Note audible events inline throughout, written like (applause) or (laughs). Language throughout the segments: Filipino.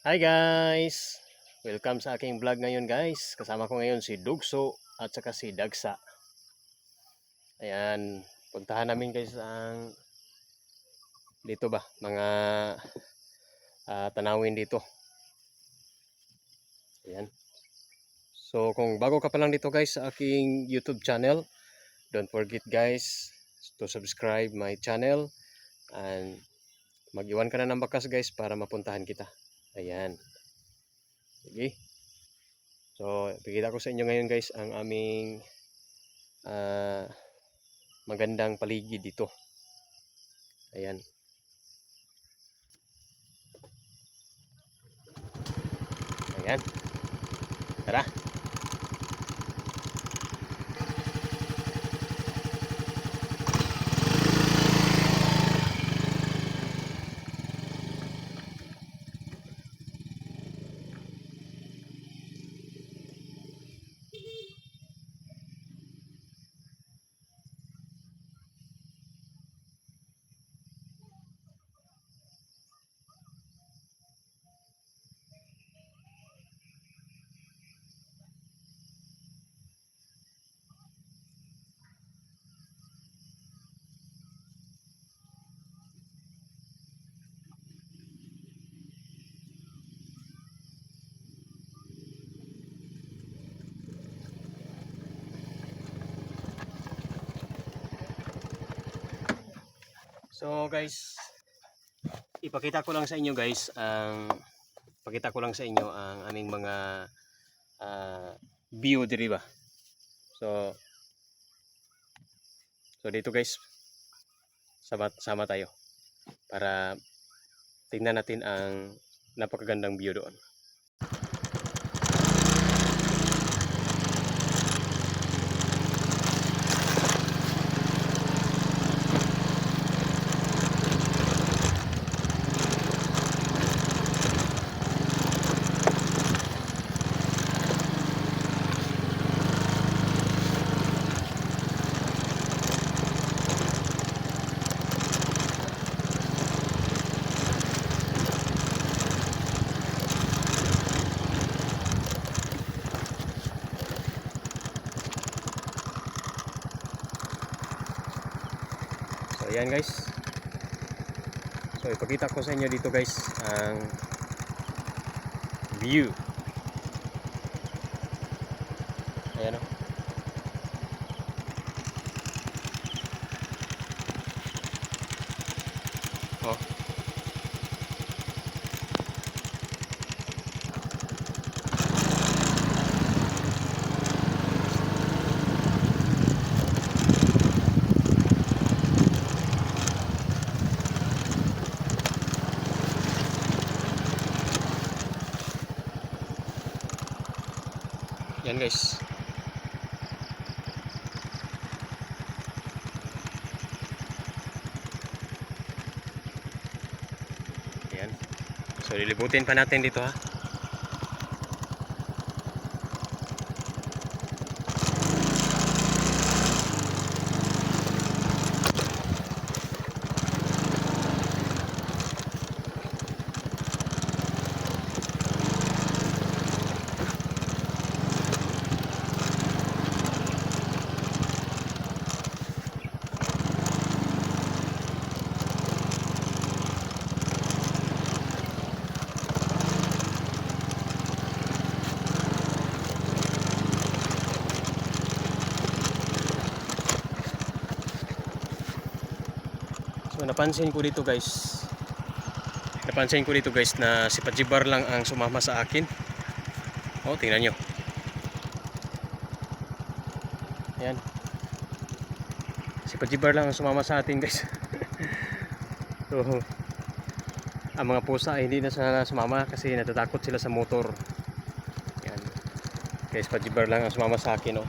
Hi guys! Welcome sa aking vlog ngayon guys. Kasama ko ngayon si Dugso at saka si Dagsa. Ayan, puntahan namin guys ang dito ba, mga ah, tanawin dito. Ayan. So kung bago ka pa lang dito guys sa aking YouTube channel, don't forget guys to subscribe my channel and mag-iwan ka na ng bakas guys para mapuntahan kita. Ayan. Sige. So, ipakita ko sa inyo ngayon guys ang aming ah, magandang paligid dito. Ayan. Ayan. Tara. So guys, ipakita ko lang sa inyo guys ang pakita ko lang sa inyo ang aming mga ah, view diri ba. So So dito guys, sama sama tayo para tingnan natin ang napakagandang view doon. So ayan guys. So ipakita ko sa inyo dito guys ang view. Ayan o. guys. Yan. So lilibutin pa natin dito ha. Napansin ko dito guys. Napansin ko dito guys na si Pajibar lang ang sumama sa akin. Oh, tingnan nyo. Ayan. Si Pajibar lang ang sumama sa atin guys. (laughs) so, ang mga pusa ay hindi na sana sumama kasi natatakot sila sa motor. Ayan. Guys, Pajibar lang ang sumama sa akin oh.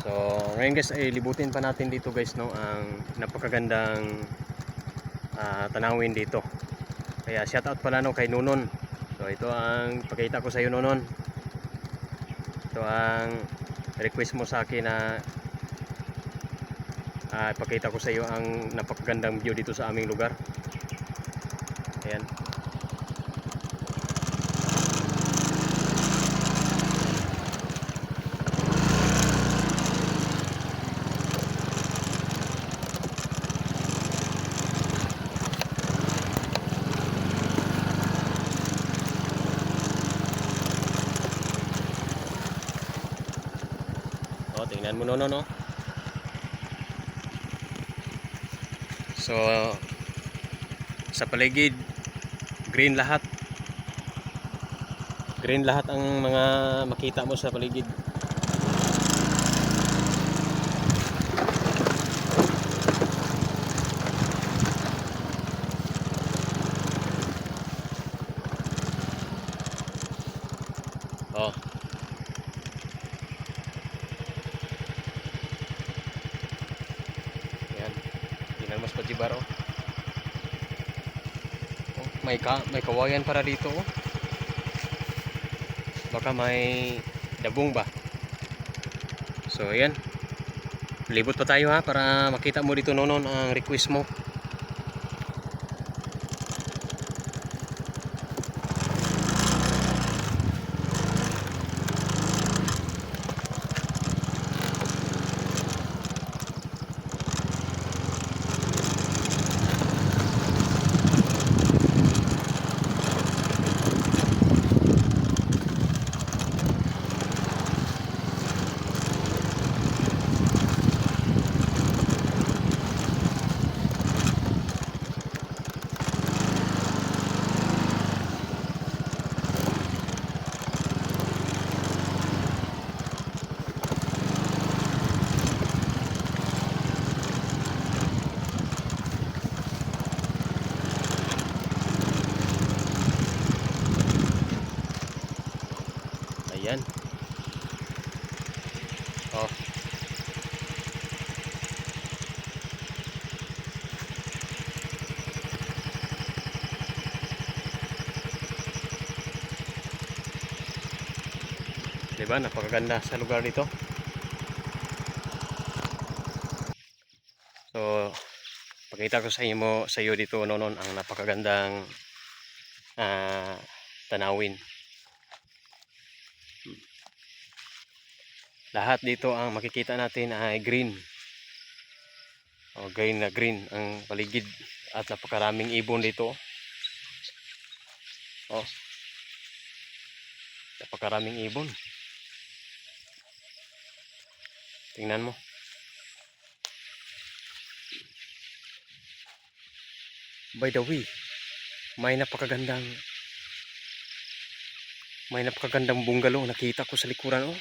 So, ngayon guys ay libutin pa natin dito guys no ang napakagandang ah, tanawin dito. Kaya shout out pala no kay Nunon. So ito ang pakita ko sa iyo Nunon. Ito ang request mo sa akin na ah, pakita ko sa iyo ang napakagandang view dito sa aming lugar. Ayan. O, tingnan mo no, no, no. So, sa paligid, green lahat. Green lahat ang mga makita mo sa paligid. Oh. Yan. Tingnan mas pajibar oh. oh. May ka may kawayan para dito oh. Baka may dabong ba. So ayan. Libot pa tayo ha para makita mo dito nonon ang request mo. Ayan. Oh. Diba? Napakaganda sa lugar dito. So, pakita ko sa inyo mo sa iyo dito nonon ang napakagandang ah, tanawin. Lahat dito ang makikita natin ay green. O green na green ang paligid at napakaraming ibon dito. Oh. Napakaraming ibon. Tingnan mo. By the way, may napakagandang may napakagandang bungalow nakita ko sa likuran oh.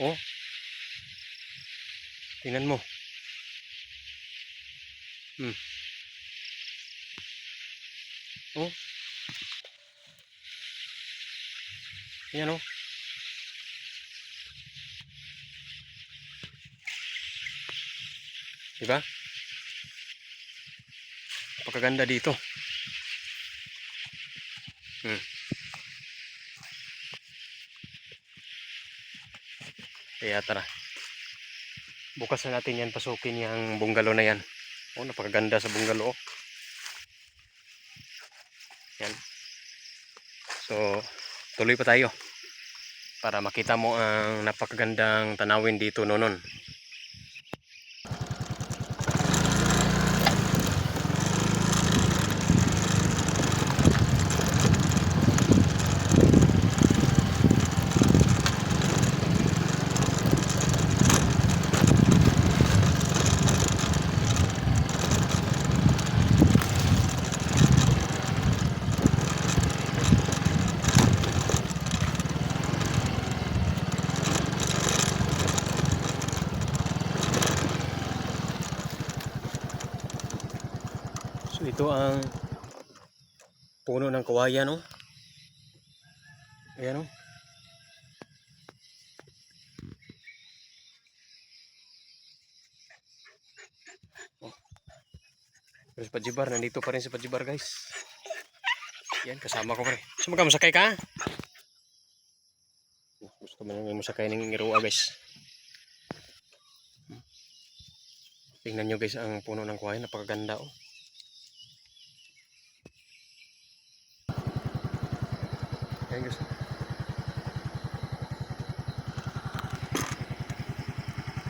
Oh. Tingnan mo. Hmm. Oh. Yan oh. Diba? Napakaganda dito. Hmm. Kaya tara. Bukas na natin yan pasukin yung bungalow na yan. Oh, napakaganda sa bungalow. oh. Yan. So, tuloy pa tayo. Para makita mo ang napakagandang tanawin dito nonon. So ito ang puno ng kawayan no. Ayan oh. Oh. Pero si Pajibar, nandito pa rin si Pajibar guys. Yan, kasama ko pa rin. Sumaga, masakay ka? Oh, Gusto mo nang masakay ng iruwa guys. Tingnan nyo guys ang puno ng kawayan, napakaganda oh. Ayan guys.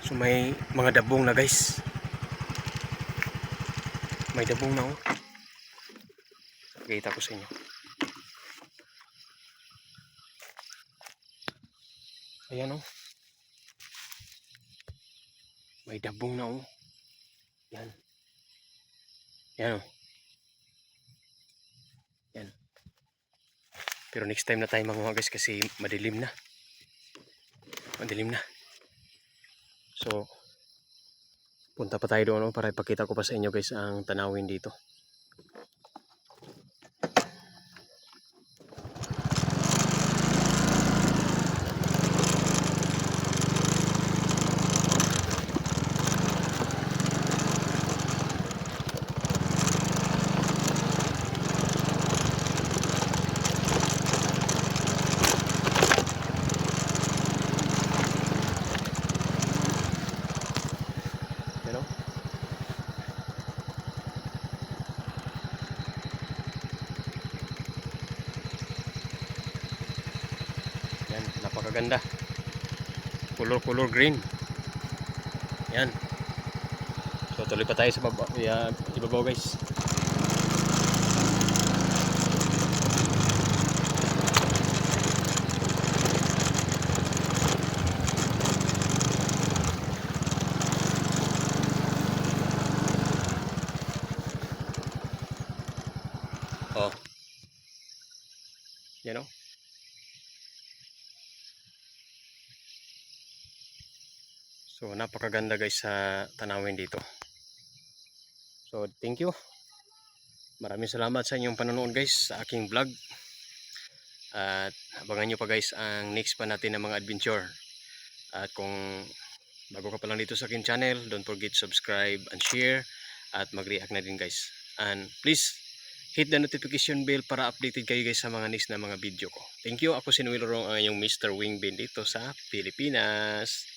So may mga dabong na guys. May dabong na oh. Pakita ko sa inyo. Ayan oh. May dabong na oh. Yan. Yan oh. Pero next time na tayo manguha guys kasi madilim na. Madilim na. So, punta pa tayo doon para ipakita ko pa sa inyo guys ang tanawin dito. You know? Napakaganda. Color-color green. Yan. So tuloy pa tayo sa baba, ibabaw guys. Oh. You know? So napakaganda guys sa tanawin dito. So thank you. Maraming salamat sa inyong panonood guys sa aking vlog. At abangan nyo pa guys ang next pa natin ng mga adventure. At kung bago ka pa lang dito sa aking channel, don't forget subscribe and share at mag-react na din guys. And please hit the notification bell para updated kayo guys sa mga next na mga video ko. Thank you. Ako si Noel ang inyong Mr. Wingbin dito sa Pilipinas.